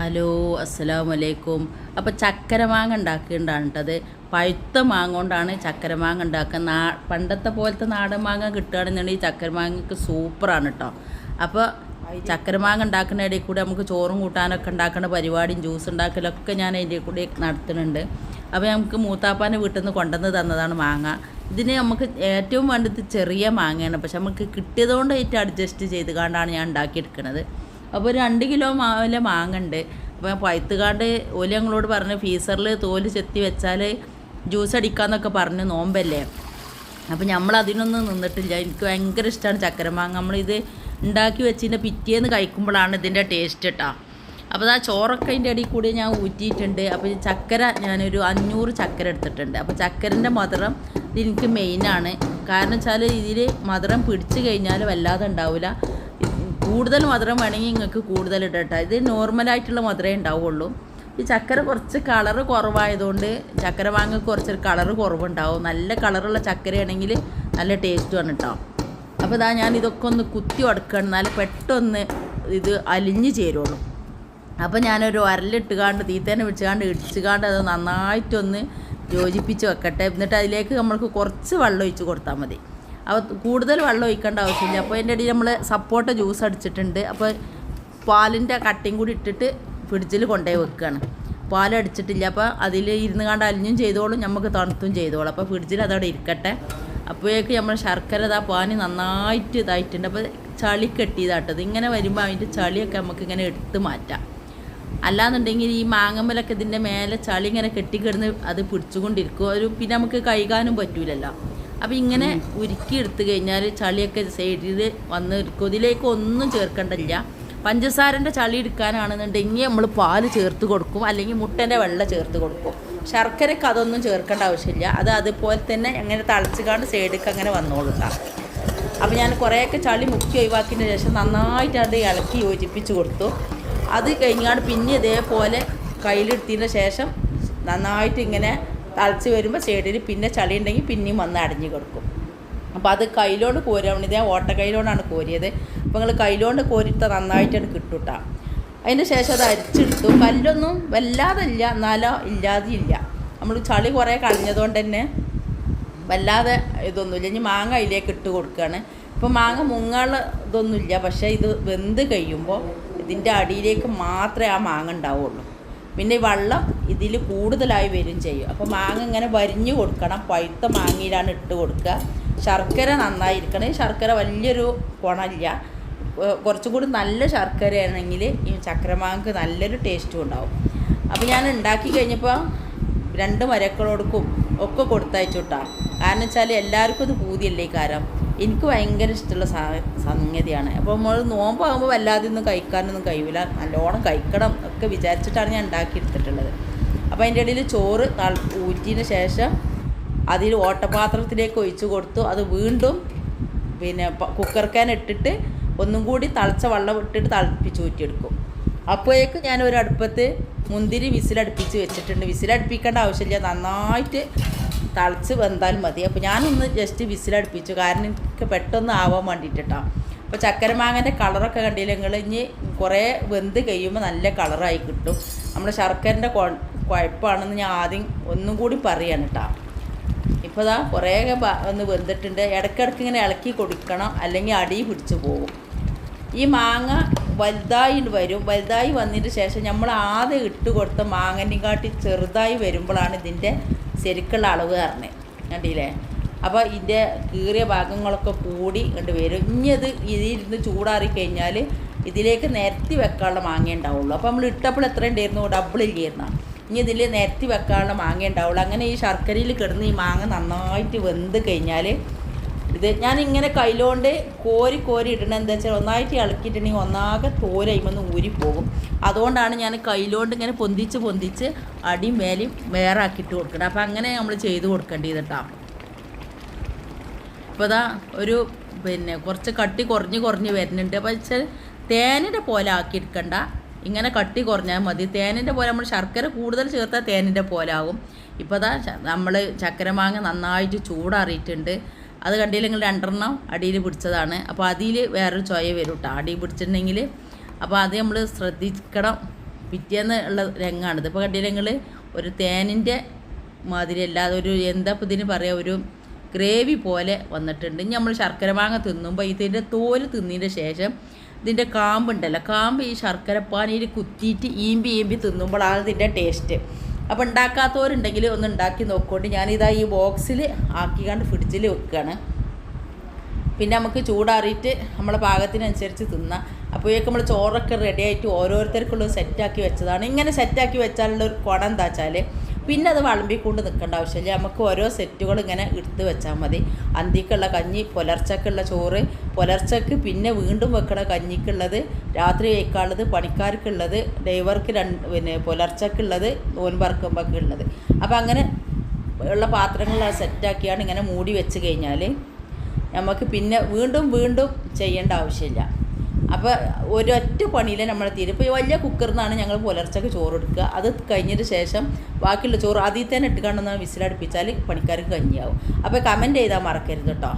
Hello അസ്സലാമു അലൈക്കും അപ്പോൾ ചക്കര മാങ്ങ ഉണ്ടാക്കിയിട്ടുണ്ടാണ് കേട്ടത് പഴുത്ത മാങ്ങ കൊണ്ടാണ് ചക്കര മാങ്ങ ഉണ്ടാക്കുക. നാ പണ്ടത്തെ പോലത്തെ നാടൻ മാങ്ങ കിട്ടുകയാണെന്നുണ്ടെങ്കിൽ ചക്കര മാങ്ങയ്ക്ക് സൂപ്പറാണ് കേട്ടോ അപ്പോൾ ചക്കര മാങ്ങ ഉണ്ടാക്കുന്ന ഇടയിൽ കൂടെ നമുക്ക് ചോറും കൂട്ടാനൊക്കെ ഉണ്ടാക്കുന്ന പരിപാടിയും ജ്യൂസ് ഉണ്ടാക്കലൊക്കെ ഞാൻ അതിന്റെ കൂടെ നടത്തുന്നുണ്ട്. അപ്പോൾ നമുക്ക് മൂത്താപ്പാന്റെ വീട്ടിൽ നിന്ന് കൊണ്ടുവന്ന് തന്നതാണ് മാങ്ങ. ഇതിന് നമുക്ക് ഏറ്റവും വേണ്ടത് ചെറിയ മാങ്ങയാണ്. പക്ഷെ നമുക്ക് കിട്ടിയതുകൊണ്ട് ഏറ്റവും അഡ്ജസ്റ്റ് ചെയ്ത് കൊണ്ടാണ് ഞാൻ ഉണ്ടാക്കിയെടുക്കുന്നത്. അപ്പോൾ രണ്ട് കിലോ മാവിലെ മാങ്ങുണ്ട്. അപ്പോൾ പഴുത്തുകാണ്ട് ഓൽ ഞങ്ങളോട് പറഞ്ഞ് ഫീസറിൽ തോൽ ചെത്തി വെച്ചാൽ ജ്യൂസ് അടിക്കാന്നൊക്കെ പറഞ്ഞ് നോമ്പല്ലേ? അപ്പോൾ നമ്മൾ അതിനൊന്നും നിന്നിട്ടില്ല. എനിക്ക് ഭയങ്കര ഇഷ്ടമാണ് ചക്കര മാങ്ങ. നമ്മളിത് ഉണ്ടാക്കി വെച്ചതിന്റെ പിറ്റേന്ന് കഴിക്കുമ്പോഴാണ് ഇതിന്റെ ടേസ്റ്റ് കേട്ടോ അപ്പോൾ ആ ചോറൊക്കെ അതിന്റെ അടിയിൽ കൂടി ഞാൻ ഊറ്റിയിട്ടുണ്ട്. അപ്പോൾ ചക്കര ഞാനൊരു അഞ്ഞൂറ് ചക്കര എടുത്തിട്ടുണ്ട്. അപ്പോൾ ചക്കരന്റെ മധുരം ഇത് എനിക്ക് മെയിനാണ് കാരണം വെച്ചാൽ ഇതിൽ മധുരം പിടിച്ചു കഴിഞ്ഞാൽ വല്ലാതെ ഉണ്ടാവില്ല കൂടുതൽ മധുരം വേണമെങ്കിൽ നിങ്ങൾക്ക് കൂടുതൽ ഇടട്ടെ ഇത് നോർമലായിട്ടുള്ള മധുരമേ ഉണ്ടാവുള്ളൂ. ഈ ചക്കര കുറച്ച് കളർ കുറവായതുകൊണ്ട് ചക്കര വാങ്ങ കുറച്ചൊരു കളർ കുറവുണ്ടാവും. നല്ല കളറുള്ള ചക്കരയാണെങ്കിൽ നല്ല ടേസ്റ്റുമാണ് കേട്ടോ അപ്പോൾ ഇതാ ഞാൻ ഇതൊക്കെ ഒന്ന് കുത്തി ഉടക്കണം. എന്നാലും പെട്ടെന്ന് ഇത് അലിഞ്ഞ് ചേരുള്ളൂ. അപ്പോൾ ഞാനൊരു അരലിട്ടുകാണ്ട് തീത്തേനെ വിളിച്ചുകാണ്ട് ഇടിച്ചുകാണ്ട് അത് നന്നായിട്ടൊന്ന് യോജിപ്പിച്ച് വെക്കട്ടെ. എന്നിട്ട് അതിലേക്ക് നമ്മൾക്ക് കുറച്ച് വെള്ളം ഒഴിച്ച് കൊടുത്താൽ മതി. കൂടുതൽ വെള്ളം ഒഴിക്കേണ്ട ആവശ്യമില്ല. അപ്പോൾ അതിന്റെ ഇടയിൽ നമ്മൾ സപ്പോട്ട ജ്യൂസ് അടിച്ചിട്ടുണ്ട്. അപ്പോൾ പാലിന്റെ കട്ടിയും കൂടി ഇട്ടിട്ട് ഫ്രിഡ്ജിൽ കൊണ്ടുപോയി വെക്കുകയാണ് പാൽ അടിച്ചിട്ടില്ല. അപ്പോൾ അതിൽ ഇരുന്ന് കണ്ട് അലിഞ്ഞും ചെയ്തോളും. നമുക്ക് തണുത്തും ചെയ്തോളും. അപ്പോൾ ഫ്രിഡ്ജിൽ അതവിടെ ഇരിക്കട്ടെ. അപ്പോഴേക്ക് നമ്മൾ ശർക്കര ഇതാ പാനി നന്നായിട്ട് ഇതായിട്ടുണ്ട്. അപ്പോൾ ചളി കെട്ടിയതാട്ടത് ഇങ്ങനെ വരുമ്പോൾ അതിന്റെ ചളിയൊക്കെ നമുക്ക് ഇങ്ങനെ എടുത്ത് മാറ്റാം. അല്ലാന്നുണ്ടെങ്കിൽ ഈ മാങ്ങമ്മലൊക്കെ ഇതിന്റെ മേലെ ചളി ഇങ്ങനെ കെട്ടിക്കിടന്ന് അത് പിടിച്ചുകൊണ്ടിരിക്കും. ഒരു പിന്നെ നമുക്ക് കഴുകാനും പറ്റൂലല്ലോ. അപ്പോൾ ഇങ്ങനെ ഉരുക്കി എടുത്തു കഴിഞ്ഞാൽ ചളിയൊക്കെ സൈഡിൽ വന്ന് കൊതിലേക്ക് ഒന്നും ചേർക്കേണ്ടില്ല. പഞ്ചസാരന്റെ ചളി എടുക്കാനാണെന്നുണ്ടെങ്കിൽ നമ്മൾ പാൽ ചേർത്ത് കൊടുക്കും. അല്ലെങ്കിൽ മുട്ടന്റെ വെള്ളം ചേർത്ത് കൊടുക്കും. ശർക്കരയ്ക്ക് അതൊന്നും ചേർക്കേണ്ട ആവശ്യമില്ല. അത് അതുപോലെ തന്നെ അങ്ങനെ തളച്ചുകാണ്ട് സൈഡിലേക്ക് അങ്ങനെ വന്നോളൂ അപ്പം അപ്പോൾ ഞാൻ കുറേയൊക്കെ ചളി മുക്കി ഒഴിവാക്കിയതിന് ശേഷം നന്നായിട്ട് അത് ഇളക്കി യോജിപ്പിച്ച് കൊടുത്തു. അത് കഴിഞ്ഞാണ്ട് പിന്നെ ഇതേപോലെ കയ്യിലെടുത്തതിന് ശേഷം നന്നായിട്ട് ഇങ്ങനെ തളച്ച് വരുമ്പോൾ സൈഡിൽ പിന്നെ ചളി ഉണ്ടെങ്കിൽ പിന്നെയും വന്ന് അടഞ്ഞു കൊടുക്കും. അപ്പോൾ അത് കയ്യിലോണ്ട് കോരുകയാണ് ഇതേ ഓട്ട കയ്യിലോണ്ടാണ് കോരിയത്. അപ്പോൾ നിങ്ങൾ കയ്യിലോണ്ട് കോരിട്ട് നന്നായിട്ടാണ് കിട്ടുട്ടാ. അതിന് ശേഷം അത് അരിച്ചെടുത്തു. കല്ലൊന്നും വല്ലാതില്ല. എന്നാലോ ഇല്ലാതെ ഇല്ല നമ്മൾ ചളി കുറേ കളഞ്ഞതുകൊണ്ട് തന്നെ വല്ലാതെ ഇതൊന്നുമില്ല ഇനി മാങ്ങ അതിലേക്ക് ഇട്ട് കൊടുക്കുകയാണ് ഇപ്പോൾ മാങ്ങ മുങ്ങാനുള്ള ഇതൊന്നുമില്ല പക്ഷേ ഇത് വെന്ത് കഴിയുമ്പോൾ ഇതിന്റെ അടിയിലേക്ക് മാത്രമേ ആ മാങ്ങ ഉണ്ടാവുള്ളൂ. പിന്നെ വെള്ളം ഇതിൽ കൂടുതലായി വരും ചെയ്യും. അപ്പോൾ മാങ്ങ ഇങ്ങനെ വരിഞ്ഞു കൊടുക്കണം. പഴുത്ത മാങ്ങയിലാണ് ഇട്ട് കൊടുക്കുക. ശർക്കര നന്നായിരിക്കണം. ശർക്കര വലിയൊരു കുണമില്ല കുറച്ചും കൂടി നല്ല ശർക്കരയാണെങ്കിൽ ഈ ചക്രമാങ്ങക്ക് നല്ലൊരു ടേസ്റ്റും ഉണ്ടാവും. അപ്പോൾ ഞാൻ ഉണ്ടാക്കി കഴിഞ്ഞപ്പോൾ രണ്ട് മരക്കളോടുക്കും ഒക്കെ കൊടുത്തയച്ചു കേട്ടോ കാരണം വെച്ചാൽ എല്ലാവർക്കും ഇത് പൂതിയല്ലേ കാരം. എനിക്ക് ഭയങ്കര ഇഷ്ടമുള്ള സംഗതിയാണ്. അപ്പോൾ നമ്മൾ നോമ്പാകുമ്പോൾ വല്ലാതെ ഒന്നും കഴിക്കാനൊന്നും കഴിയില്ല നല്ലോണം കഴിക്കണം ഒക്കെ വിചാരിച്ചിട്ടാണ് ഞാൻ ഉണ്ടാക്കിയെടുത്തിട്ടുള്ളത്. അപ്പോൾ അതിന്റെ ഇടയിൽ ചോറ് ഊറ്റിന് ശേഷം അതിൽ ഓട്ടപാത്രത്തിലേക്ക് ഒഴിച്ചു കൊടുത്തു. അത് വീണ്ടും പിന്നെ കുക്കർക്കാൻ ഇട്ടിട്ട് ഒന്നും കൂടി തളച്ച വെള്ളം ഇട്ടിട്ട് തിളപ്പിച്ച് ഊറ്റിയെടുക്കും. അപ്പോഴേക്കും ഞാൻ ഒരു അടുപ്പത്ത് മുന്തിരി വിസിലടുപ്പിച്ച് വെച്ചിട്ടുണ്ട്. വിസിലടുപ്പിക്കേണ്ട ആവശ്യമില്ല. നന്നായിട്ട് തളച്ച് വെന്താൽ മതി. അപ്പോൾ ഞാനൊന്ന് ജസ്റ്റ് വിസിലടുപ്പിച്ചു. കാരണം എനിക്ക് പെട്ടെന്ന് ആവാൻ വേണ്ടിയിട്ടാണ് അപ്പോൾ ചക്കരമാങ്ങന്റെ കളറൊക്കെ കണ്ടില്ല നിങ്ങൾ? ഇനി കുറേ വെന്ത് കഴിയുമ്പോൾ നല്ല കളറായി കിട്ടും. നമ്മുടെ ശർക്കരന്റെ കുഴപ്പമാണെന്ന് ഞാൻ ആദ്യം ഒന്നും കൂടി പറയാണ് കേട്ടോ. ഇപ്പോൾ ഇതാ കുറേ ഒന്ന് വെന്തിട്ടുണ്ട്. ഇടയ്ക്കിടയ്ക്ക് ഇങ്ങനെ ഇളക്കി കൊടുക്കണം. അല്ലെങ്കിൽ അടി പിടിച്ച് പോകും. ഈ മാങ്ങ വലുതായി വരും. വലുതായി വന്നതിന് ശേഷം നമ്മൾ ആദ്യം ഇട്ട് കൊടുത്ത മാങ്ങന്റെയും കാട്ടി ചെറുതായി വരുമ്പോഴാണ് ഇതിന്റെ ശരിക്കുള്ള അളവ് പറഞ്ഞത്. കണ്ടില്ലേ? അപ്പോൾ ഇതിന്റെ കീറിയ ഭാഗങ്ങളൊക്കെ കൂടി കണ്ട് വരും. ഇനി അത് ഇതിരുന്ന് ചൂടാറി കഴിഞ്ഞാൽ ഇതിലേക്ക് നിരത്തി വെക്കാനുള്ള മാങ്ങ ഉണ്ടാവുള്ളൂ. അപ്പോൾ നമ്മൾ ഇട്ടപ്പോൾ എത്ര ഉണ്ടായിരുന്നു? ഡബിൾ ഇല്ലായിരുന്നു? ഇനി ഇതിൽ നിരത്തി വെക്കാനുള്ള മാങ്ങ ഉണ്ടാവുള്ളൂ. അങ്ങനെ ഈ ശർക്കരയിൽ കിടന്ന് ഈ മാങ്ങ നന്നായിട്ട് വെന്ത് കഴിഞ്ഞാൽ ഇത് ഞാൻ ഇങ്ങനെ കയ്യിലോണ്ട് കോരി കോരി ഇടണത് എന്താ വെച്ചാൽ ഒന്നായിട്ട് ഇളക്കിയിട്ടുണ്ടെങ്കിൽ ഒന്നാകെ തോരയിമെന്ന് ഊരിപ്പോകും അതുകൊണ്ടാണ് ഞാൻ കയ്യിലോണ്ട് ഇങ്ങനെ പൊന്തിച്ച് പൊന്തിച്ച് അടിയും മേലെയും വേറെ ആക്കിയിട്ട് അപ്പം അങ്ങനെ നമ്മൾ ചെയ്ത് കൊടുക്കേണ്ടത് കേട്ടോ ഇപ്പോൾ ഇതാ ഒരു പിന്നെ കുറച്ച് കട്ടി കുറഞ്ഞ് കുറഞ്ഞ് വരുന്നുണ്ട്. അപ്പോൾ വെച്ചാൽ തേനിന്റെ പോലെ ആക്കിയെടുക്കണ്ട. ഇങ്ങനെ കട്ടി കുറഞ്ഞാൽ മതി. തേനിന്റെ പോലെ നമ്മൾ ശർക്കര കൂടുതൽ ചേർത്താൽ തേനിന്റെ പോലെ ആകും. ഇപ്പോൾ ഇതാ നമ്മൾ ചക്കരമാങ്ങ നന്നായിട്ട് ചൂടാറിയിട്ടുണ്ട്. അത് കണ്ടില്ലെങ്കിൽ രണ്ടെണ്ണം അടിയിൽ പിടിച്ചതാണ്. അപ്പോൾ അതിൽ വേറൊരു ചോയ വരും കേട്ടോ അടിയിൽ പിടിച്ചിട്ടുണ്ടെങ്കിൽ അപ്പോൾ അത് നമ്മൾ ശ്രദ്ധിക്കണം. പിറ്റേന്ന് ഉള്ള രംഗമാണിത് ഇപ്പോൾ കണ്ടില്ലെങ്കിൽ ഒരു തേനിന്റെ മാതിരി അല്ലാതെ ഒരു എന്താ ഇപ്പം ഇതിന് പറയുക ഒരു ഗ്രേവി പോലെ വന്നിട്ടുണ്ട്. ഇനി നമ്മൾ ശർക്കര മാങ്ങ തിന്നുമ്പോൾ ഇതിന്റെ തോൽ തിന്നതിന്റെ ശേഷം ഇതിന്റെ കാമ്പുണ്ടല്ലോ. കാമ്പ് ഈ ശർക്കര പാനീര് കുത്തിയിട്ട് ഈമ്പി ഈമ്പി തിന്നുമ്പോഴാണ് ഇതിന്റെ ടേസ്റ്റ്. അപ്പോൾ ഉണ്ടാക്കാത്തവരുണ്ടെങ്കിൽ ഒന്ന് ഉണ്ടാക്കി നോക്കിക്കൊണ്ട് ഞാനിതാ ഈ ബോക്സിൽ ആക്കിക്കാണ്ട് ഫ്രിഡ്ജിൽ വെക്കുകയാണ് പിന്നെ നമുക്ക് ചൂടാറിയിട്ട് നമ്മളെ പാകത്തിനനുസരിച്ച് തിന്നാം. അപ്പോഴേക്കും നമ്മൾ ചോറൊക്കെ റെഡിയായിട്ട് ഓരോരുത്തർക്കുള്ളത് സെറ്റാക്കി വെച്ചതാണ്. ഇങ്ങനെ സെറ്റാക്കി വെച്ചാലുള്ള ഒരു കുണം എന്താ വെച്ചാൽ പിന്നെ അത് വളമ്പിക്കൊണ്ട് നിൽക്കേണ്ട ആവശ്യമില്ല. നമുക്ക് ഓരോ സെറ്റുകൾ ഇങ്ങനെ എടുത്ത് വെച്ചാൽ മതി. അന്തിക്കുള്ള കഞ്ഞി പുലർച്ചക്കുള്ള ചോറ് പുലർച്ചക്ക് പിന്നെ വീണ്ടും വെക്കണ കഞ്ഞിക്കുള്ളത് രാത്രി കഴിക്കാനുള്ളത് പണിക്കാർക്കുള്ളത് ഡ്രൈവർക്ക് രണ്ട് പിന്നെ പുലർച്ചക്കുള്ളത് നോൻപറക്കുമ്പോഴൊക്കെ ഉള്ളത് അപ്പോൾ അങ്ങനെ ഉള്ള പാത്രങ്ങൾ സെറ്റാക്കിയാണ് ഇങ്ങനെ മൂടി വെച്ച് കഴിഞ്ഞാൽ നമുക്ക് പിന്നെ വീണ്ടും വീണ്ടും ചെയ്യേണ്ട ആവശ്യമില്ല. അപ്പോൾ ഒരൊറ്റ പണിയിലെ നമ്മൾ തീരും. ഇപ്പോൾ ഈ വലിയ കുക്കറിൽ നിന്നാണ് ഞങ്ങൾ പുലർച്ചയ്ക്ക് ചോറ് എടുക്കുക അത് കഴിഞ്ഞതിന് ശേഷം ബാക്കിയുള്ള ചോറ് അതിൽ തന്നെ ഇട്ട് കണ്ടെന്ന് വിസിലടുപ്പിച്ചാൽ പണിക്കാർക്ക് കഞ്ഞിയാവും. അപ്പോൾ കമന്റ് ചെയ്താൽ മറക്കരുത് കേട്ടോ